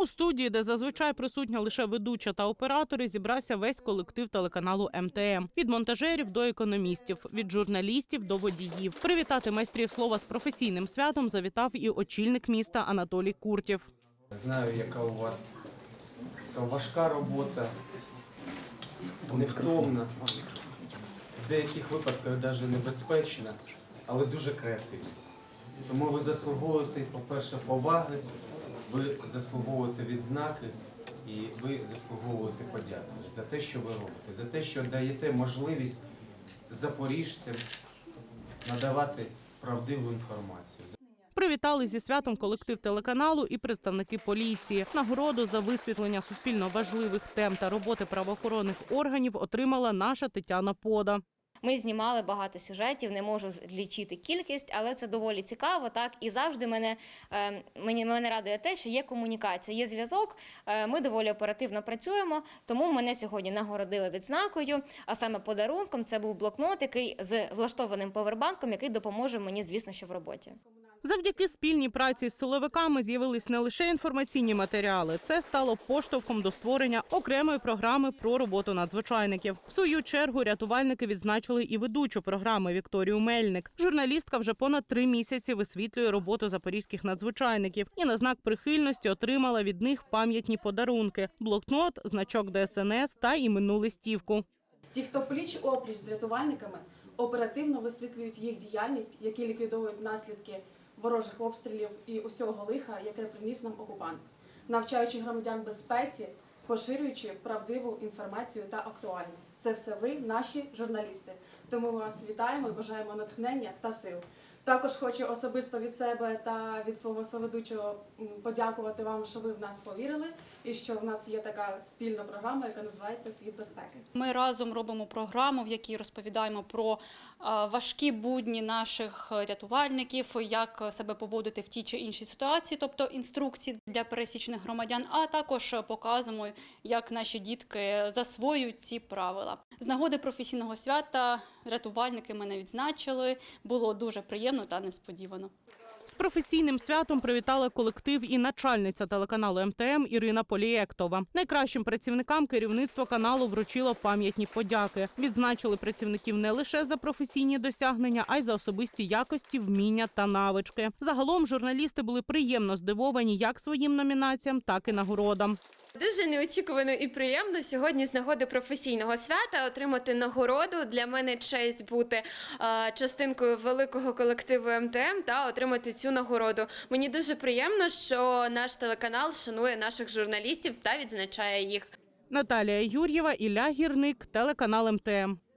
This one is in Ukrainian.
У студії, де зазвичай присутня лише ведуча та оператори, зібрався весь колектив телеканалу МТМ від монтажерів до економістів, від журналістів до водіїв. Привітати майстрів слова з професійним святом завітав і очільник міста Анатолій Куртєв. Знаю, яка у вас важка робота, невтомна, в деяких випадках навіть небезпечна, але дуже креативна. Тому ви заслуговуєте, по-перше, поваги, ви заслуговуєте відзнаки і ви заслуговуєте подяки за те, що ви робите, за те, що даєте можливість запоріжцям надавати правдиву інформацію. Привітали зі святом колектив телеканалу і представники поліції. Нагороду за висвітлення суспільно важливих тем та роботи правоохоронних органів отримала наша Тетяна Пода. Ми знімали багато сюжетів, не можу злічити кількість, але це доволі цікаво. Так і завжди мене е, мені мене радує те, що є комунікація, є зв'язок. е, Ми доволі оперативно працюємо. Тому мене сьогодні нагородили відзнакою. А саме подарунком це був блокнот, який з влаштованим повербанком, який допоможе мені, звісно, що в роботі. Завдяки спільній праці з силовиками з'явились не лише інформаційні матеріали. Це стало поштовхом до створення окремої програми про роботу надзвичайників. В свою чергу рятувальники відзначили і ведучу програми Вікторію Мельник. Журналістка вже понад три місяці висвітлює роботу запорізьких надзвичайників і на знак прихильності отримала від них пам'ятні подарунки: блокнот, значок ДСНС та іменну листівку. Ті, хто пліч опліч з рятувальниками, оперативно висвітлюють їх діяльність, які ліквідовують наслідки ворожих обстрілів і усього лиха, яке приніс нам окупант, навчаючи громадян безпеці, поширюючи правдиву інформацію та актуальну. Це все ви, наші журналісти. Тому ми вас вітаємо і бажаємо натхнення та сил. Також хочу особисто від себе та від свого соведучого подякувати вам, що ви в нас повірили, і що в нас є така спільна програма, яка називається Світ безпеки. Ми разом робимо програму, в якій розповідаємо про е, важкі будні наших рятувальників, як себе поводити в тій чи іншій ситуації, тобто інструкції для пересічних громадян, а також показуємо, як наші дітки засвоюють ці правила. З нагоди професійного свята рятувальники мене відзначили. Було дуже приємно та несподівано. З професійним святом привітала колектив і начальниця телеканалу МТМ Ірина Полієктова. Найкращим працівникам керівництво каналу вручило пам'ятні подяки. Відзначили працівників не лише за професійні досягнення, а й за особисті якості, вміння та навички. Загалом журналісти були приємно здивовані як своїм номінаціям, так і нагородам. Дуже неочікувано і приємно сьогодні з нагоди професійного свята отримати нагороду. Для мене честь бути частинкою великого колективу МТМ та отримати цю нагороду. Мені дуже приємно, що наш телеканал шанує наших журналістів та відзначає їх. Наталія Юр'єва, Ілля Гірник, телеканал МТМ.